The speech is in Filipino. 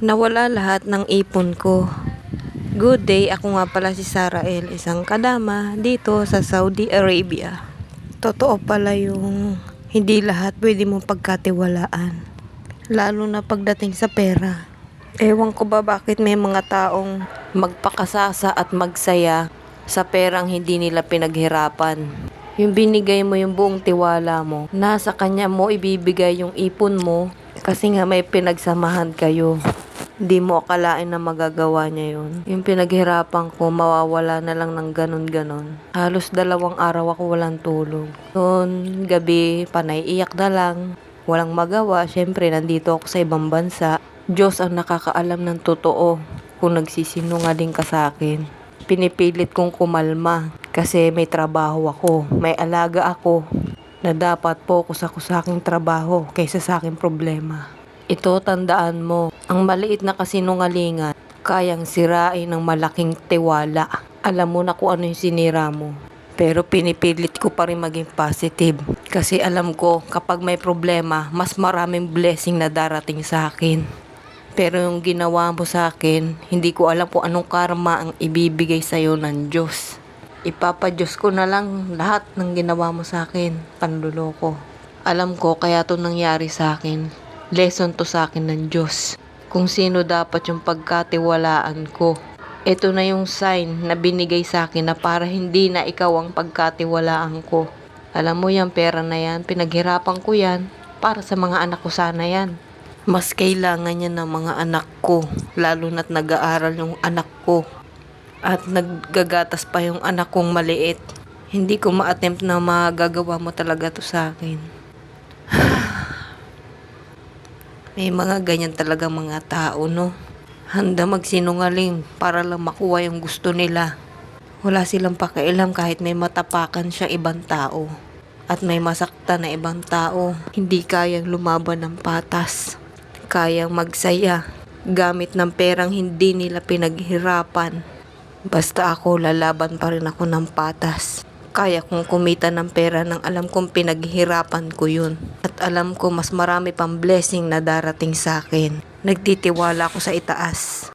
Nawala lahat ng ipon ko. Good day, ako nga pala si Sarah L. Isang kadama dito sa Saudi Arabia. Totoo pala yung hindi lahat pwede mong pagkatiwalaan. Lalo na pagdating sa pera. Ewan ko ba bakit may mga taong magpakasasa at magsaya sa perang hindi nila pinaghirapan. Yung binigay mo yung buong tiwala mo, nasa kanya mo ibibigay yung ipon mo kasi nga may pinagsamahan kayo. Hindi mo akalain na magagawa niya yun. Yung pinaghirapan ko, mawawala na lang ng ganun-ganon. Halos dalawang araw ako walang tulog. Noon, gabi, panay iyak na lang. Walang magawa, syempre nandito ako sa ibang bansa. Diyos ang nakakaalam ng totoo kung nagsisinungaling ka sa akin. Pinipilit kong kumalma kasi may trabaho ako, may alaga ako na dapat focus ako sa aking trabaho kaysa sa aking problema. Ito tandaan mo, ang maliit na kasinungalingan, kayang sirain ng malaking tiwala. Alam mo na kung ano yung sinira mo. Pero pinipilit ko pa rin maging positive. Kasi alam ko, kapag may problema, mas maraming blessing na darating sa akin. Pero yung ginawa mo sa akin, hindi ko alam kung anong karma ang ibibigay sa'yo ng Diyos. Ipapadyos ko na lang lahat ng ginawa mo sa akin, panluloko. Alam ko kaya to nangyari sa akin. Lesson to sa akin ng Diyos. Kung sino dapat yung pagkatiwalaan ko. Ito na yung sign na binigay sa akin na para hindi na ikaw ang pagkatiwalaan ko. Alam mo yan, pera na yan, pinaghirapan ko yan. Para sa mga anak ko sana yan. Mas kailangan yan ng mga anak ko. Lalo na't nag-aaral yung anak ko. At naggagatas pa yung anak kong maliit. Hindi ko ma-attempt na magagawa mo talaga to sa akin. May mga ganyan talaga mga tao, no? Handa magsinungaling para lang makuha yung gusto nila. Wala silang pakialam kahit may matapakan siya ibang tao. At may masakta na ibang tao, hindi kayang lumaban ng patas. Kayang magsaya gamit ng perang hindi nila pinaghirapan. Basta ako, lalaban pa rin ako ng patas. Kaya kong kumita ng pera nang alam kong pinaghirapan ko yun. At alam ko mas marami pang blessing na darating sa akin. Nagtitiwala ako sa itaas.